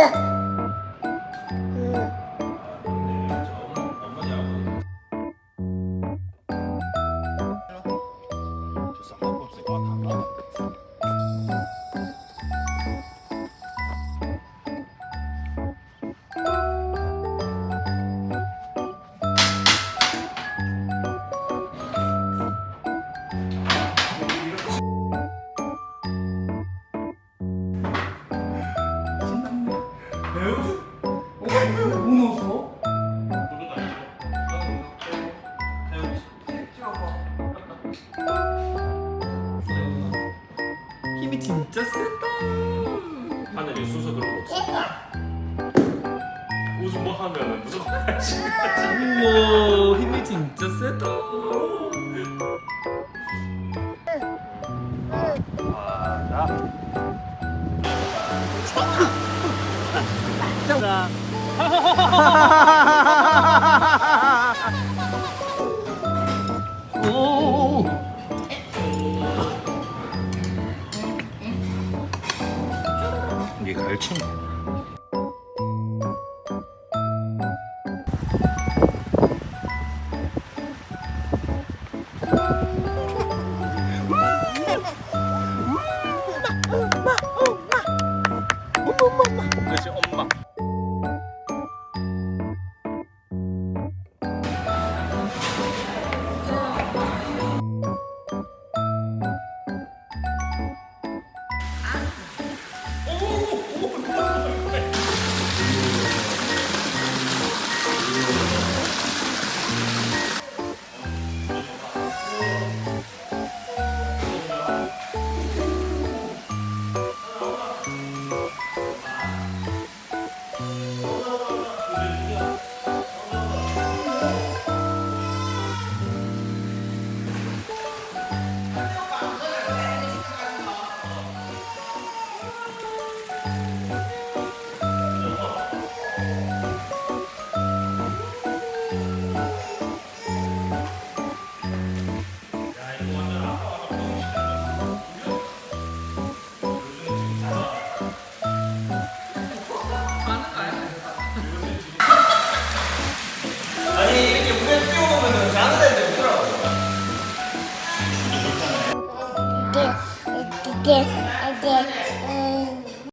だ。 힘이 진짜 세다. 하늘에 순서 그런 거 없어. 웃음 뭐 하면 무조건 우와 힘이 진짜 세다. 오. 열친구 again, again, again.